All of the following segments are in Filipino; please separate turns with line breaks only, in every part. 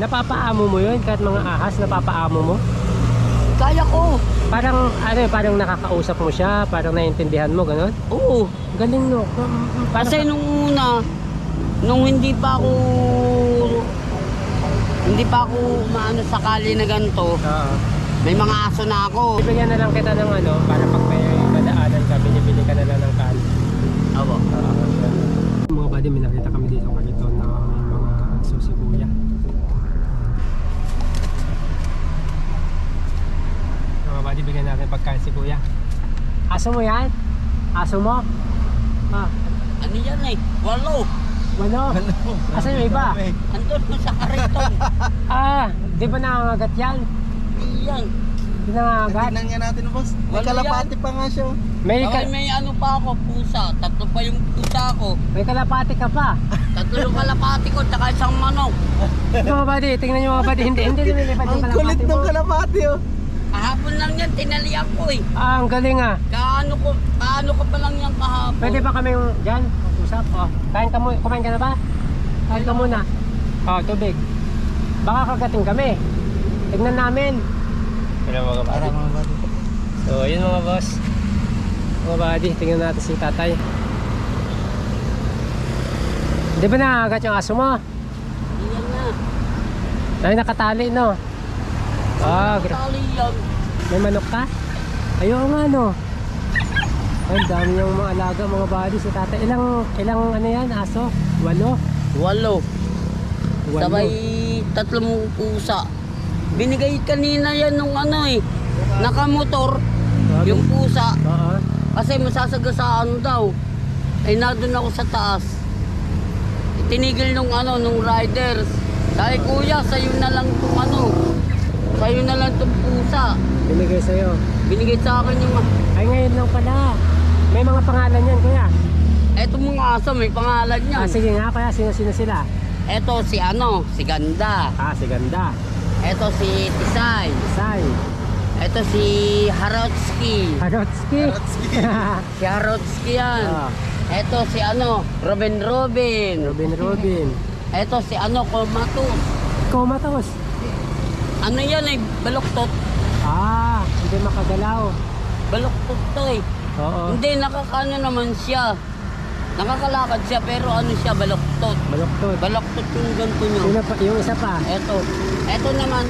Napapaamo mo yun kahit mga ahas, napapaamo mo?
Kaya ko.
Parang, ano parang nakakausap mo siya, parang naiintindihan mo, ganun?
Oo.
Galing no. Parang,
Kasi nung una, nung hindi pa ako hindi pa ako maano sakali na ganito,
Oo.
may mga aso na ako.
Bibigyan na lang kita ng ano, para pag may madaanan ka, binibili ka na lang ng kan.
Abo.
mga buddy, may nakita kami dito kanito Buddy, bigyan natin pagkain si kuya. Aso mo yan? Aso mo? Ah,
Ano yan eh? Walo.
walo. Asan yung iba?
Andun mo sa kariton.
Ah, di ba nangangagat yan?
Iyan.
Di nangangagat?
Tingnan nga natin, boss. May
Wala
kalapati pa nga siya. oh.
May, ka-
may ano pa ako, pusa. Tatlo pa yung pusa ko.
may kalapati ka pa.
Tatlo yung kalapati ko, tsaka isang manok.
Ito mga buddy, tingnan nyo mga buddy. Hindi, hindi lumilipad yung
Ang kulit
kalapati mo.
ng kalapati, oh.
Kahapon lang yan, tinalian ko eh.
Ah, ang galing ah.
Kaano ko, kaano ko pa lang yan kahapon.
Pwede ba kami dyan? Usap? Oh. Kain ka mo, kumain ka na ba? Kain ka muna. Oh, tubig. Baka kagating kami. Tignan namin. Hello mga
Parang mga bati.
So, yun mga boss. Mga buddy, tingnan natin si tatay. Di ba nakagat yung aso mo?
Iyan na.
Ay, nakatali, no? Ah, gra- may manok ka? Ayaw nga, no? Ay, ang dami yung mga alaga, mga buddy, si tatay. Ilang, ilang ano yan, aso? Walo?
Walo.
Walo.
Sabay tatlong pusa. Binigay kanina yan nung ano eh. Nakamotor.
Grabe.
Yung pusa.
Oo.
Kasi masasagasaan daw. Ay nandun ako sa taas. Tinigil nung ano, nung riders. Sabi kuya, sa'yo na lang itong ano. Sa'yo na lang itong pusa.
Binigay sa'yo.
Binigay sa akin yung...
Ay, ngayon lang pala. May mga pangalan yan, kuya.
Eto mga aso, may pangalan
Ah,
yan.
sige nga, kuya. Sino-sino sila?
Eto si ano, si Ganda.
Ah, si Ganda.
Eto si Tisay.
Sai.
Eto si Harotsky.
Harotski.
Si Harotsky yan.
ah,
Eto si ano, Robin Robin.
Robin Robin.
Eto si ano, Komatus.
Comatose.
Ano yan eh, baloktot.
Ah, hindi makagalaw.
Baloktot to eh.
Oo.
Hindi, nakakano naman siya. Nakakalakad siya pero ano siya, baloktot.
Baloktot.
Baloktot yung ganito.
Sino pa? Yung isa pa.
Eto. Eto naman,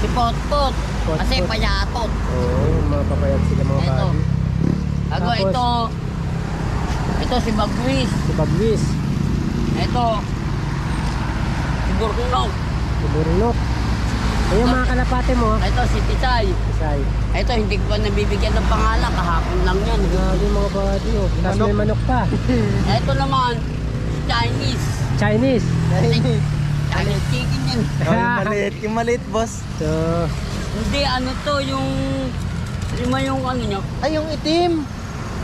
si Potpot. Kasi
Potpot.
payatot.
Oo, mga papayat sila mga
Eto. Ako
Tapos?
ito, ito si Bagwis.
Si Bagwis.
Ito, si Gurnok.
Si Burnok. Yung mga kalapate mo.
Ito si Tisay.
Sai.
Ito, hindi ko pa nabibigyan ng pangalan. Kahapon lang yan.
Grabe mga buddy. Oh. Tapos may manok pa.
Ito naman, Chinese.
Chinese.
Chinese chicken yan.
Oh, yung maliit, yung maliit, boss.
So,
Hindi, ano to, yung... Lima yung ano nyo.
Ay, yung itim.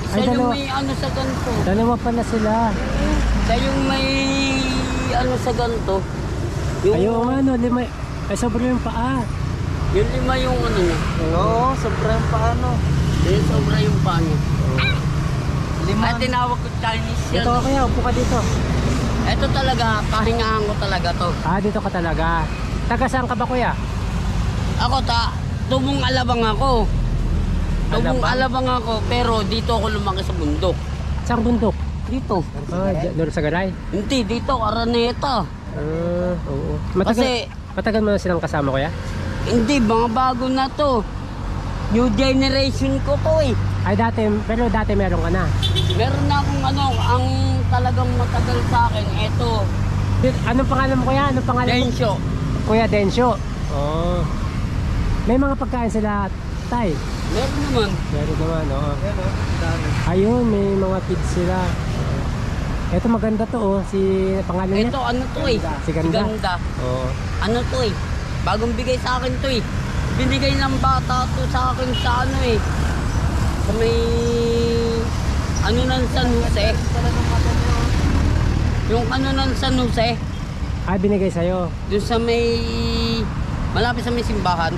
Isa
Ay,
yung may ano sa ganito.
dalawa pala sila.
Isa yung may ano sa ganito. Yung,
Ayaw nga no, lima. Ay, sobrang yung paa.
yung lima yung ano nyo.
Oo, sobrang paano.
Yung sobra yung pano.
Lima.
Ay, tinawag ko Chinese yan.
Ito kaya, upo ka dito.
Ito talaga, pahingahan ko talaga to.
Ah, dito ka talaga. Taga saan ka ba kuya?
Ako ta, tubong alabang ako. Tubong
Alabang?
alabang ako, pero dito ako lumaki sa bundok.
Saan bundok?
Dito.
Ah, dyan, doon sa garay.
Hindi, dito, Araneta.
Ah, oo. Matagal,
Kasi-
matagal mo na silang kasama kuya?
Hindi, mga bago na to. New generation ko to eh.
Ay, dati, pero dati meron ka na.
Meron na akong ano, ang talagang matagal sa akin, eto,
Anong pangalan mo kuya? Anong pangalan mo?
Densyo.
Kuya Densyo. Oo. May mga pagkain sila, tay.
Meron naman.
Meron naman, oo.
Oh. Dami.
Ayun, may mga kids sila. Ito maganda to, oh. Si pangalan niya?
Ito, ano to eh.
Si Ganda.
Ganda.
Oo.
Ano to eh. Bagong bigay sa akin to eh. Binigay ng bata to sa akin sa ano eh. Sa may... Ano ng San Jose. Yung ano ng San Jose.
Ah, binigay sa'yo.
Doon sa may... Malapit sa may simbahan.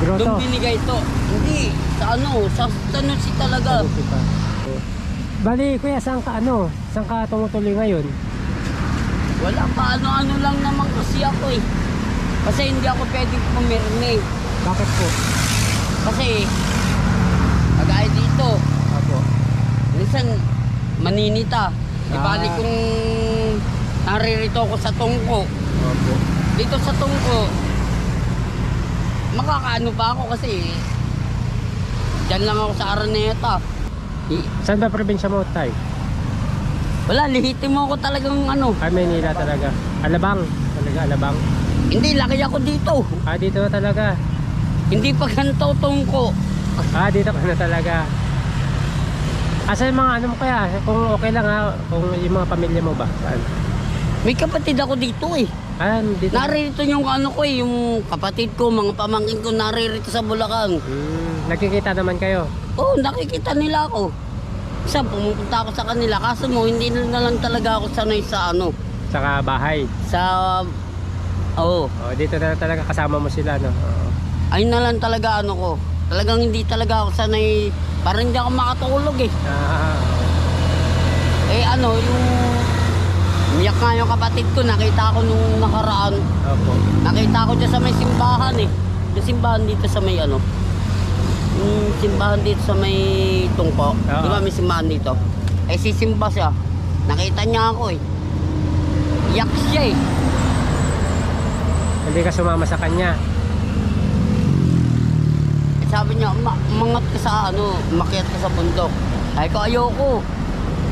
Grotto.
Doon binigay to. Hindi. Sa ano. Sa San Jose talaga.
Pa? Bali, kuya, saan ka ano? Saan ka tumutuloy ngayon?
Wala pa, ano-ano lang naman kasi ako eh. Kasi hindi ako pwedeng pumirmi.
Bakit po?
Kasi, kagaya dito,
Opo.
minsan maninita.
Ah.
bali kung naririto ako sa tungko,
Opo.
dito sa tungko, makakaano pa ako kasi dyan lang ako sa Araneta. I-
Saan ba probinsya mo, Tay?
Wala, lihitin mo ako talagang ano.
Ah, Maynila talaga. Alabang. Talaga, Alabang.
Hindi, laki ako dito.
Ah, dito na talaga.
Hindi pa ganito tungko.
Ah, dito ka na talaga. Asa yung mga ano mo kaya? Kung okay lang ha, kung yung mga pamilya mo ba? Saan?
May kapatid ako dito eh.
Ah, dito.
Naririto yung ano ko eh, yung kapatid ko, mga pamangkin ko naririto sa Bulacan.
Hmm, nagkikita naman kayo.
Oo, nakikita nila ako. Isa, pumupunta ako sa kanila. Kaso mo, hindi na lang talaga ako sanay sa ano.
Saka bahay.
Sa... Oo.
Oh, dito na talaga kasama mo sila, no? Oo.
ayun na lang talaga ano ko. Talagang hindi talaga ako sanay. Parang hindi ako makatulog eh.
Ah,
Eh ano, yung... Umiyak nga yung kapatid ko, nakita ko nung nakaraan.
opo.
Nakita ko dyan sa may simbahan eh. Yung simbahan dito sa may ano. Yung simbahan dito sa may tungko.
Oo.
Di ba may simbahan dito? Eh sisimba siya. Nakita niya ako eh. Iyak siya eh.
Hindi ka sumama sa kanya.
Eh, Sabi niya, "Ma- umangat ka sa ano, umakyat ka sa bundok. Ay ko, ayoko.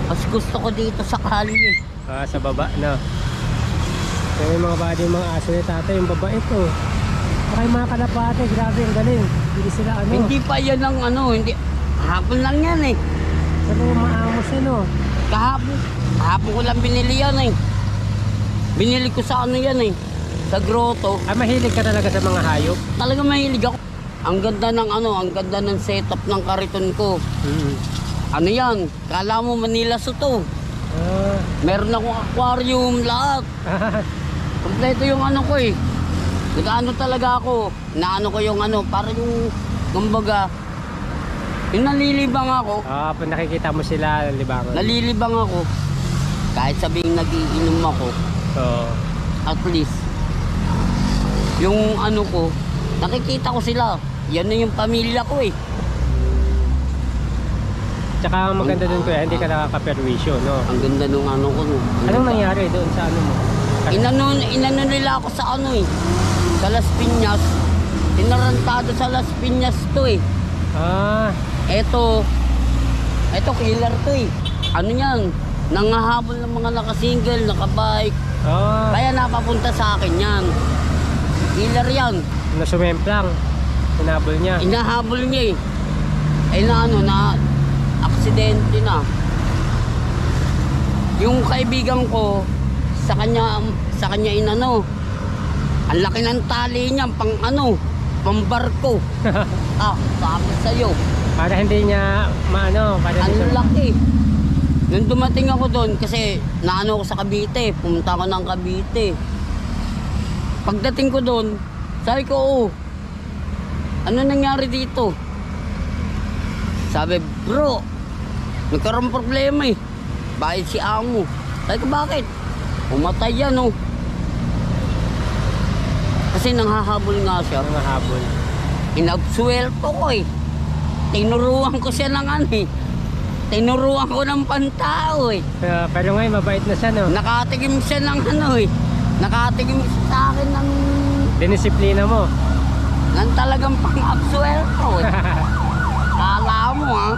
Mas gusto ko dito sa kali eh.
Ah, sa baba, no? So, yung mga body, yung mga aso ni tatay, yung baba ito. Baka yung mga kalapate, grabe, ang galing. Hindi sila ano.
Hindi pa yan ang ano, hindi. Hapon lang yan eh.
Pero maamos yan, no?
Kahapon, kahapon ko lang binili yan eh. Binili ko sa ano yan eh. Sa grotto.
Ah, mahilig ka talaga sa mga hayop?
Talaga mahilig ako. Ang ganda ng ano, ang ganda ng setup ng kariton ko.
Mm.
Ano yan? Kala mo Manila Zoo to.
Ah,
Meron akong aquarium, lahat. Kompleto yung ano ko eh. Nag-ano talaga ako. Naano ko yung ano, para yung, kumbaga, yung nalilibang ako.
ah, pag nakikita mo sila, libangan.
Nalilibang ako. Kahit sabing nagiinom ako,
So,
at least, yung ano ko, nakikita ko sila. Yan na yung pamilya ko eh.
Tsaka ang maganda dun kuya, hindi ka nakakaperwisyo, no?
Ang ganda nung ano ko. No.
Anong nangyari doon sa ano mo?
Inano, inano nila ako sa ano eh. Sa Las Piñas. Tinarantado sa Las Piñas to eh.
Ah,
Eto, eto killer to eh. Ano yan? Nangahabol ng mga nakasingle, nakabike.
ah,
Kaya napapunta sa akin yan. Killer yan.
nasumemplang. Hinabol niya.
Inahabol niya eh. Eh na ano, na aksidente na. Yung kaibigan ko, sa kanya, sa kanya inano, ang laki ng tali niya, pang ano, pang barko. ah, sabi sa'yo,
Para hindi niya maano, para
ang laki. Nung dumating ako doon, kasi naano ako sa Cavite, pumunta ako ng Cavite. Pagdating ko doon, sabi ko, oh, ano nangyari dito? Sabi, bro, nagkaroon problema eh. Bakit si amo? Sabi ko, bakit? Umatay yan oh. Kasi nanghahabol nga siya.
mga habol.
Inabsuelto ko eh. Tinuruan ko siya ng ano eh. Tinuruan ko ng pantao eh.
Pero, pero ngayon, mabait na siya, no?
Nakatigim siya ng ano eh. Nakatigim siya sa akin ng,
Dinisiplina mo.
ng talagang pang-absuelto eh. Mo ha.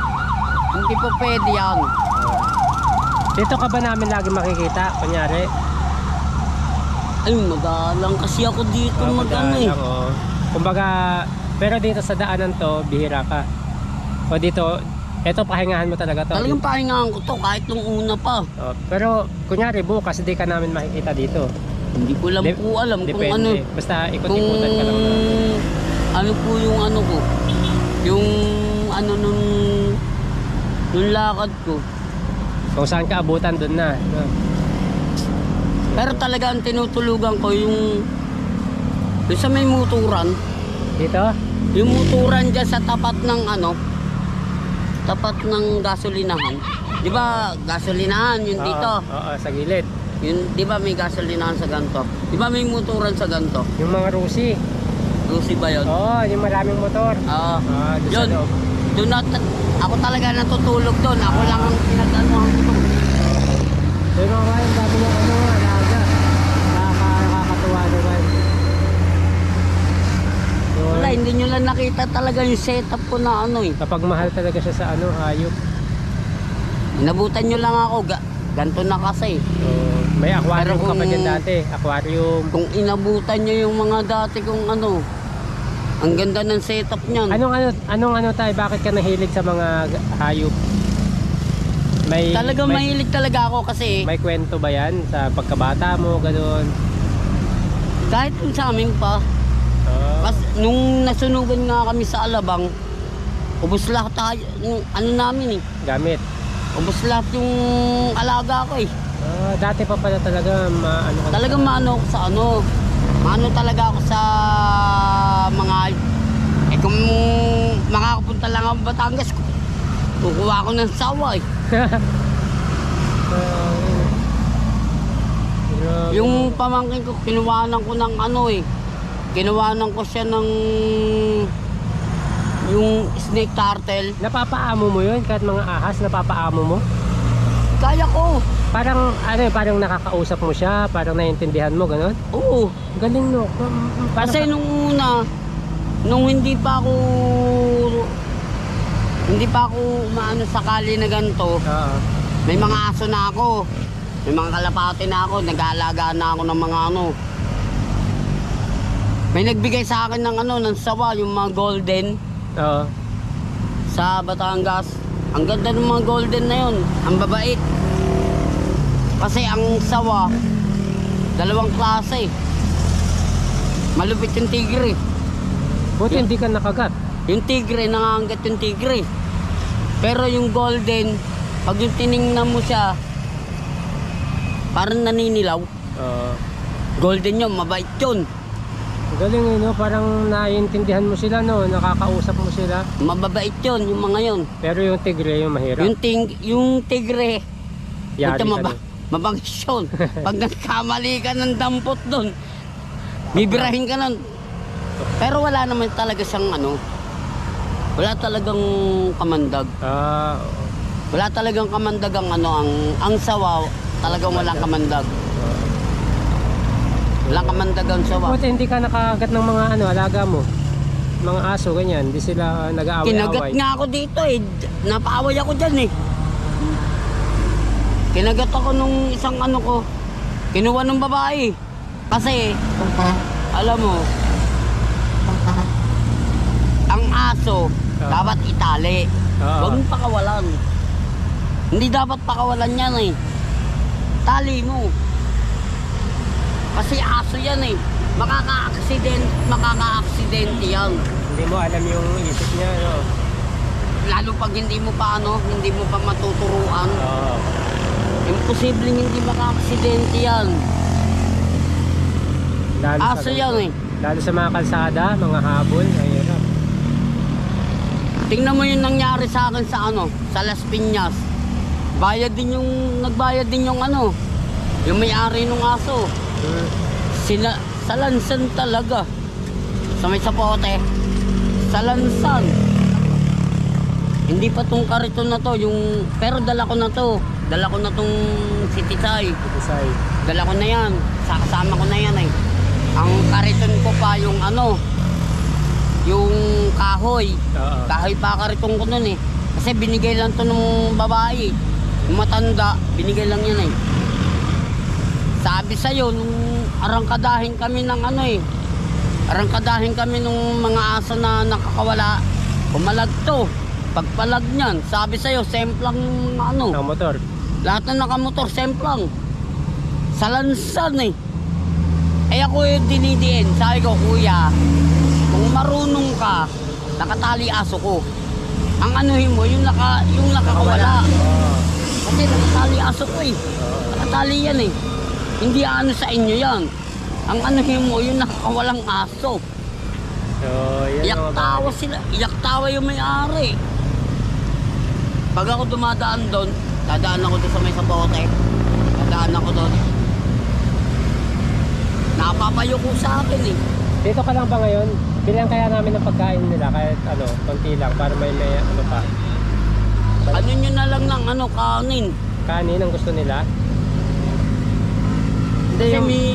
Hindi po pwede yan.
Dito ka ba namin lagi makikita? Kunyari?
Ay, madalang kasi ako dito
Oh,
mag ano eh.
oh. Kumbaga, pero dito sa daanan to, bihira ka. O dito, eto pahingahan mo talaga to.
Talagang pahingahan ko to kahit nung una pa.
Oh, pero kunyari bukas hindi ka namin makikita dito.
Hindi ko lang
Dep-
po alam kung
Depende.
ano.
Basta
Kung
ikot-ikutan ka lang.
ano po yung ano ko. Yung ano nung nung lakad ko.
Kung saan ka abutan doon na. No?
Pero talaga ang tinutulugan ko yung yung sa may muturan.
Dito?
Yung muturan dyan sa tapat ng ano tapat ng gasolinahan. Di ba gasolinahan yun dito?
Oo, oo, sa gilid.
Yun, di ba may gasolinahan sa ganto? Di ba may motoran sa ganto?
Yung mga Rusi.
Lucy ba yun?
Oo, yung maraming motor.
Oo.
Ah, doon sa
yun. Doon na, ako talaga natutulog doon. Ako lang ang pinag-anuhan ko.
Pero nga yung dami ng ano, alaga. Nakaka- Nakakatuwa naman. Yun.
Wala, hindi nyo lang nakita talaga yung setup ko na ano eh.
Kapag mahal talaga siya sa ano, hayop.
Inabutan nyo lang ako. Ga ganto na kasi.
So, may aquarium
Pero
ka pa
kung-
dyan dati. Aquarium.
Kung inabutan nyo yung mga dati kong ano, ang ganda ng setup niyan.
Anong ano, anong ano tayo, bakit ka nahilig sa mga hayop? May,
Talagang
may,
mahilig talaga ako kasi
may kwento ba yan sa pagkabata mo, ganun?
kahit yung sa amin pa,
Oh,
Kasi nung nasunugan nga kami sa Alabang, ubos lahat tayo, yung ano namin eh.
gamit.
Ubos lahat yung alaga ko eh.
Ah, dati pa pala talaga ma, ano ka
Talagang maano ako sa ano, maano talaga ako sa mga, eh kung makakapunta lang ako Batangas, kukuha ako ng sawa eh. Yung pamangkin ko, kinuwanan ko ng ano eh. Kinuwanan ko siya ng yung snake turtle.
Napapaamo mo yun kahit mga ahas, napapaamo mo?
Kaya ko.
Parang ano, parang nakakausap mo siya, parang naiintindihan mo, ganun?
Oo.
Galing no. Mm, mm, Parang
Kasi nung una, nung hindi pa ako hindi pa ako maano sakali na ganito,
Oo.
may mga aso na ako. May mga kalapati na ako, nag-aalaga na ako ng mga ano. May nagbigay sa akin ng ano, ng sawa, yung mga golden
Oo.
sa Batangas. Ang ganda ng mga golden na yun. Ang babait. Kasi ang sawa, dalawang klase. Malupit yung tigre.
Buti hindi ka nakagat.
Yung tigre, nangangagat yung tigre. Pero yung golden, pag yung tiningnan mo siya, parang naninilaw.
Oo.
Golden yun, mabait yun.
Galing eh, no? Parang naiintindihan mo sila, no? Nakakausap mo sila.
Mababait yun, yung mga yun.
Pero yung tigre, yung mahirap.
Yung, ting, yung tigre,
Yari ka
maba. Mabangis yun. Pag nagkamali ka ng dampot doon, bibirahin ka nun. Pero wala naman talaga siyang ano, wala talagang kamandag.
Ah,
Wala talagang kamandag ang ano, ang, ang sawa, talagang walang kamandag. Walang kamandag ang sawa.
Buti hindi ka nakagat ng mga ano, alaga mo. Mga aso, ganyan. Hindi sila uh,
Kinagat
nag-aaway-away.
nga ako dito eh. Napaaway ako dyan eh. Kinagat ako nung isang ano ko. Kinuha ng babae. Kasi, alam mo, ang aso,
Ah.
dapat itali.
Oo.
Huwag mong pakawalan. Hindi dapat pakawalan yan eh. Tali mo. Kasi aso yan eh. Makaka-accident, makaka-accident yan.
Hindi mo alam yung isip niya, no?
Lalo pag hindi mo pa ano, hindi mo pa matuturuan.
Oo.
Imposibleng hindi maka-aksidente yan.
Lalo sa
Aso
ganito.
yan eh.
Lalo sa mga kalsada, mga habol, ang hirap.
Tingnan mo yung nangyari sa akin sa ano, sa Las Piñas. Bayad din yung, nagbayad din yung ano, yung may-ari ng aso.
Hmm.
Sila, sa lansan talaga. Sa may sapote. Sa lansan. Hindi pa tong kariton na to, yung, pero dala ko na to. Dala ko na tong City Chai.
Isay.
Dala ko na yan. Sa kasama ko na yan eh. Ang kariton ko pa yung ano, yung kahoy.
Oo.
Kahoy pa kariton ko nun eh. Kasi binigay lang to ng babae. Yung matanda, binigay lang yan eh. Sabi sa'yo, nung arangkadahin kami ng ano eh. Arangkadahin kami nung mga aso na nakakawala. Pumalag to. Pagpalag niyan, sabi sa'yo, semplang ano.
Ang motor.
Lahat na nakamotor, semplang. Sa lansan eh. Eh ako yung dinidiin. Sabi ko, kuya, kung marunong ka, nakatali aso ko. Ang anuhin mo, yung, naka, yung nakakawala.
Oo.
Kasi nakatali aso ko eh. Nakatali yan eh. Hindi ano sa inyo yan. Ang anuhin mo, yung nakakawalang aso.
So, yan
Iyak tawa sila. Iyak tawa yung may-ari. Pag ako dumadaan doon, dadaan ako doon sa may sapote. Dadaan ako doon. Napapayo ko sa akin eh.
Dito ka lang ba ngayon? Bilang kaya namin ng pagkain nila kahit ano, konti lang para may may ano pa.
Ano nyo na lang ng ano, kanin.
Kanin ang gusto nila. Hindi
Kasi
yung...
may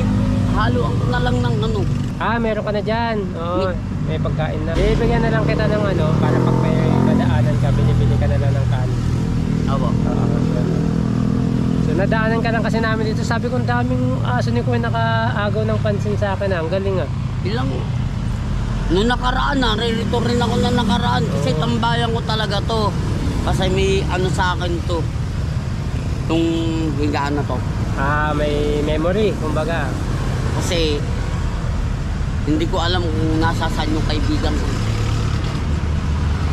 haluan ko na lang ng ano.
Ah, meron ka na dyan. Oo,
Ni-
may pagkain na. Bibigyan na lang kita ng ano, para pag may nadaanan ka, na lang ng kanin.
Aba.
Oo, so nadaanan ka lang kasi namin dito. Sabi ko, ang daming aso ni Kuya nakaagaw ng pansin sa akin. ah. Ang galing ah.
Ilang... Noong nakaraan, naririto rin ako na nakaraan kasi tambayan ko talaga to. Kasi may ano sa akin to. Itong higaan na to.
Ah, may memory, kumbaga.
Kasi hindi ko alam kung nasa saan yung kaibigan ko.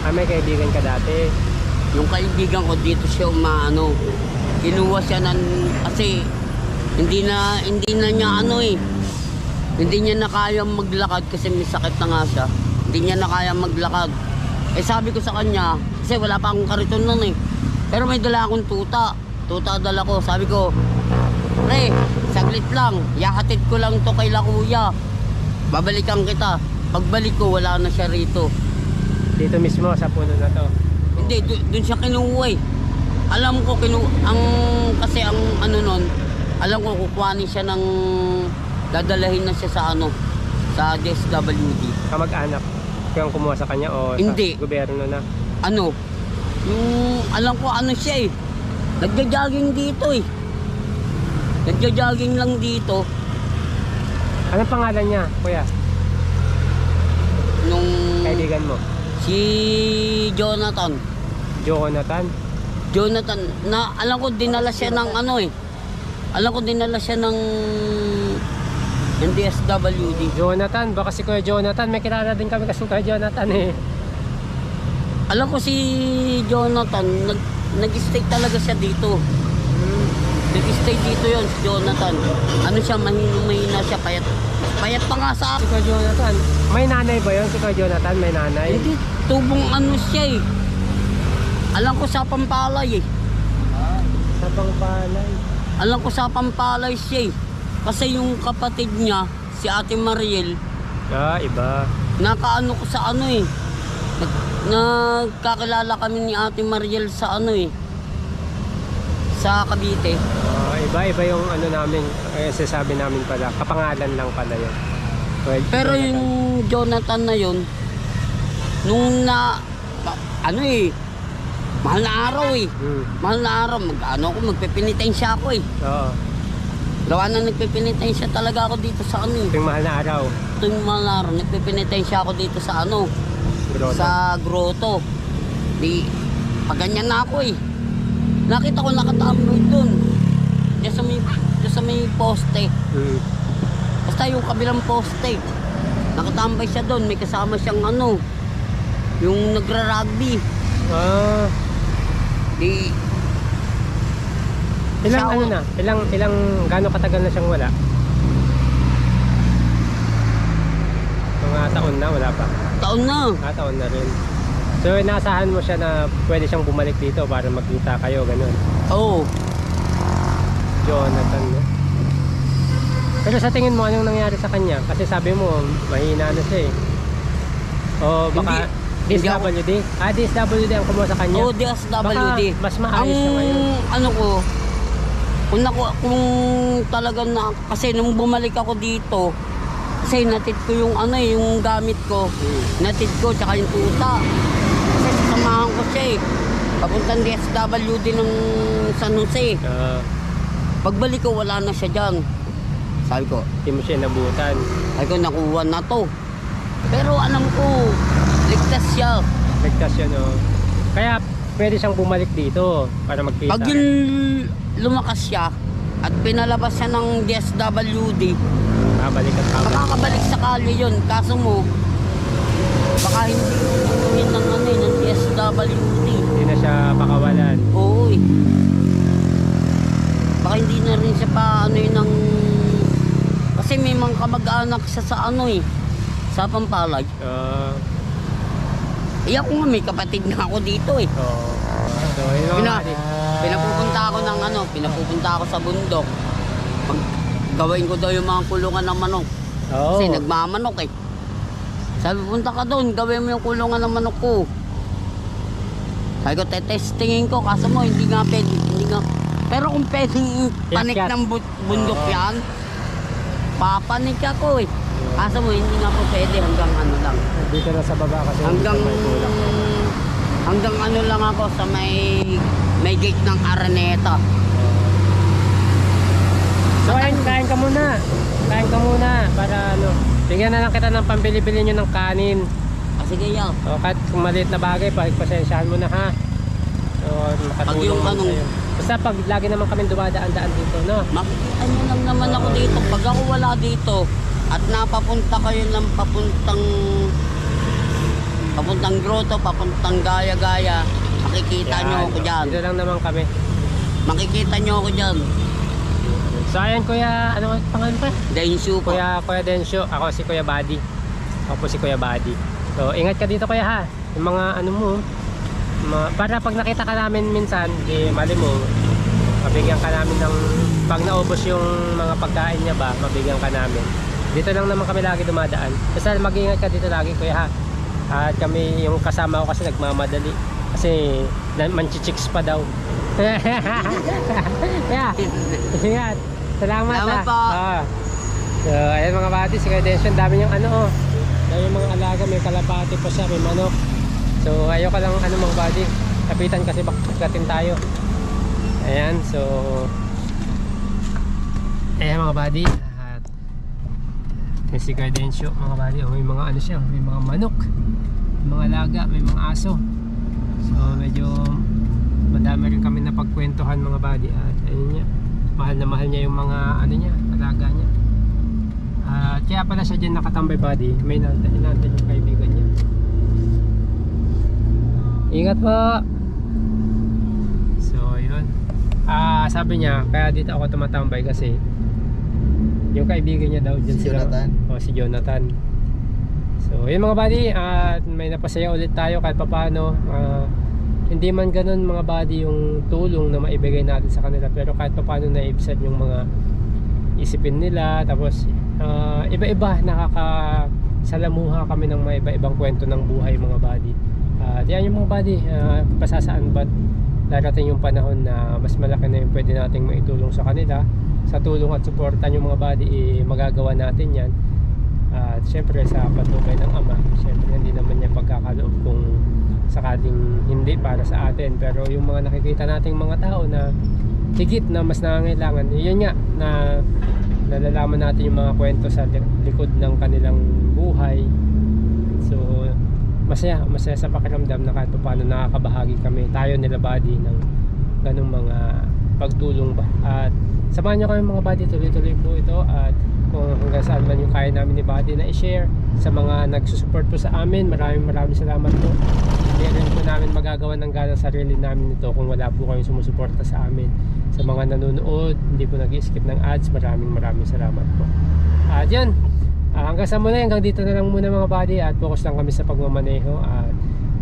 Ah, may kaibigan ka dati.
Yung kaibigan ko dito siya umaano. Kinuha siya ng kasi hindi na hindi na niya ano eh. Hindi niya na kaya maglakad kasi may sakit na nga siya. Hindi niya na kaya maglakad. Eh sabi ko sa kanya, kasi wala pa akong kariton nun eh. Pero may dala akong tuta. Tuta dala ko. Sabi ko, Pre, saglit lang. Yahatid ko lang to kay la kuya. Babalikan kita. Pagbalik ko, wala na siya rito.
Dito mismo sa puno na to.
Hindi, do- doon siya kinuha eh. Alam ko kinu ang kasi ang ano nun, alam ko kukuhanin siya ng dadalahin na siya sa ano sa DSWD.
Kamag-anak. Kaya kumuha sa kanya o
Hindi.
sa gobyerno na.
Ano? Yung alam ko ano siya eh. Nagja-jogging dito eh. Nagja-jogging lang dito
Anong pangalan niya, Kuya?
nung
Kaibigan mo?
si Jonathan.
Jonathan?
Jonathan, na alam ko dinala siya ng ano eh. Alam ko dinala siya ng ng DSWD.
Jonathan, baka si Kuya Jonathan. May kilala din kami kasi Kuya Jonathan eh.
Alam ko si Jonathan, nag, nag-stay talaga siya dito. Nag-stay dito yon si Jonathan. Ano siya, mahina-mahina siya, payat. Payat pa nga sa
Si
akin.
Kuya Jonathan. May nanay ba yun si Kuya Jonathan? May nanay?
Hindi, tubong ano siya eh. Alam ko sa Pampalay eh.
Sa Bangbalay.
Alam ko sa Pampalay siya eh. Kasi yung kapatid niya, si Ate Mariel,
Ah, iba.
nakaano ko sa ano eh. Nag, nagkakilala kami ni Ate Mariel sa ano eh. Sa Cavite.
Ah, iba, iba yung ano namin. Eh, sasabi namin pala. Kapangalan lang pala yun. Kuya
Pero
Jonathan.
yung Jonathan na yun, nung na, ano eh, mahal na araw eh.
Hmm.
Mahal na araw, mag, ano ako, magpipinitensya ako eh.
Oo.
Gawa na nagpipinitensya talaga ako dito sa ano eh.
Ito yung mahal na araw.
Tuwing mahal na araw, nagpipinitensya ako dito sa ano,
Grotto.
sa grotto. Di, pag ganyan na ako eh. Nakita ko nakatambay dun. Diyan sa may, diyan sa may poste.
Hmm.
Basta yung kabilang poste. Nakatambay siya doon. May kasama siyang ano. Yung nagra-rugby.
Ah,
Di,
ilang
Sa-
ano na? Ilang, ilang, gaano katagal na siyang wala? Mga taon na, wala pa.
taon na.
Ah, taon na rin. So, inaasahan mo siya na pwede siyang bumalik dito para magkita kayo, ganun.
Oo.
Jonathan, no? Pero sa tingin mo, anong nangyari sa kanya? Kasi sabi mo, mahina na siya eh. O baka
Hindi-
DSWD? Ah, DSWD ang kumuha sa kanya?
Oo, DSWD.
Baka mas maayos
Ang,
na ngayon.
ano ko, kung, naku, kung talaga na, kasi nung bumalik ako dito, kasi natid ko yung ano eh, yung gamit ko.
Hmm.
Natid ko, tsaka yung tuta. Kasi sasamahan ko siya eh. Papuntang DSWD ng San Jose.
Ah,
Pagbalik ko, wala na siya dyan. Sabi ko,
Hindi mo siya nabutan.
sabi ko, nakuha na to. Pero alam ko, ligtas siya.
Ligtas yun, no? Kaya pwede siyang bumalik dito para magkita.
Pag yun lumakas siya, at pinalabas siya ng DSWD,
Babalik at babalik.
makakabalik sa kalye yun. Kaso mo, baka hindi yun ng ano eh, ng DSWD.
Hindi na siya pakawalan.
Oo eh. Baka hindi na rin siya pa ano yun ng... Kasi may mga kamag-anak siya sa ano eh, sa Pampalay.
Ah,
Eh ako nga, may kapatid na ako dito eh.
so, so, yun
Pina,
nga.
pinapupunta ako ng ano, pinapupunta ako sa bundok. Pag gawin ko daw yung mga kulungan ng manok.
Oo.
Kasi nagmamanok eh. Sabi, punta ka doon, gawin mo yung kulungan ng manok ko. Sabi ko, tetestingin ko, kaso mo, hindi nga pwede, hindi nga. Pero kung pwedeng panik ng bu- bundok
Oo.
yan, papanik ako eh. Kaso mo, hindi nga po pwede hanggang ano lang.
Dito na sa baba kasi
Hanggang,
may
hanggang ano lang ako sa may, may gate ng Araneta.
So ayun, kain ka muna. Kain ka muna para ano. Bigyan na lang kita ng pambili-bili nyo ng kanin.
Ah, sige, yaw.
O kahit kung maliit na bagay, pagpasensyahan mo na ha. So, makatulong
Pag yung anong-
sa'yo. Basta pag lagi naman kami dumadaan-daan dito, no?
Makikita nyo lang naman ako dito. Pag ako wala dito, at napapunta kayo ng papuntang papuntang grotto, papuntang gaya-gaya, makikita nyo
Yan.
ako dyan.
Dito lang naman kami.
Makikita nyo ako dyan.
So ayan kuya, ano ang pangalan pa?
Densyo po.
Kuya, kuya Densyo, ako si Kuya Buddy. Ako po si Kuya Buddy. So ingat ka dito kuya ha. Yung mga ano mo, mga, para pag nakita ka namin minsan, di mali mo, mabigyan ka namin ng, pag naubos yung mga pagkain niya ba, mabigyan ka namin. Dito lang naman kami lagi dumadaan. Basta mag-ingat ka dito lagi kuya ha. At kami, yung kasama ko kasi nagmamadali. Kasi manchichicks pa daw. Kaya, ingat. Salamat,
Salamat
ha.
po.
Ah. So, ayan mga bati, si ang dami niyang ano, oh. Dami yung mga alaga, may kalapati pa siya, may manok. So, ayoko lang ano mga bati, kapitan kasi bakagatin tayo. Ayan, so, ayan mga badi, at may si Kuya Densyo, mga badi, oh, may mga ano siya, may mga manok, may mga alaga, may mga aso. So, medyo madami rin kami na pagkwentuhan mga badi at ayun niya mahal na mahal niya yung mga ano niya alaga niya. At kaya pala siya dyan nakatambay body may nanta inanta yung kaibigan niya. Ingat po! So yun. Ah sabi niya kaya dito ako tumatambay kasi yung kaibigan niya daw dyan
Si
sila.
Jonathan?
oh, si Jonathan. So yun mga buddy at may napasaya ulit tayo kahit papano ah hindi man ganun mga buddy yung tulong na maibigay natin sa kanila pero kahit pa paano naibsan yung mga isipin nila. Tapos ah, iba-iba nakakasalamuha kami ng mga iba-ibang kwento ng buhay mga buddy. At yan yung mga buddy uh, pasasaan ba't darating yung panahon na mas malaki na yung pwede nating maitulong sa kanila sa tulong at suportan yung mga buddy eh, magagawa natin yan. At syempre sa patnubay ng ama syempre hindi naman niya pagkakaloob kung sakaling hindi para sa atin. Pero yung mga nakikita nating mga tao na higit na mas nangangailangan yun nga na nalalaman natin yung mga kwento sa li- likod ng kanilang buhay. So masaya masaya sa pakiramdam na kahit pa paano nakakabahagi kami tayo nila body ng ganong mga pagtulong ba. At samahan nyo kami mga body tuloy-tuloy po ito at kung hanggang saan man yung kaya namin ni body na i-share sa mga nagsusupport po sa amin maraming maraming salamat po. Hindi rin po namin magagawa ng ganang sarili namin ito kung wala po kayong sumusuporta sa amin. Sa mga nanonood hindi po nag skip ng ads maraming maraming salamat po. At yun ah, hanggang sa muna hanggang dito na lang muna mga buddy at focus lang kami sa pagmamaneho. At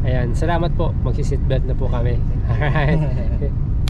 ayan salamat po. Magsiseatbelt na po kami. Alright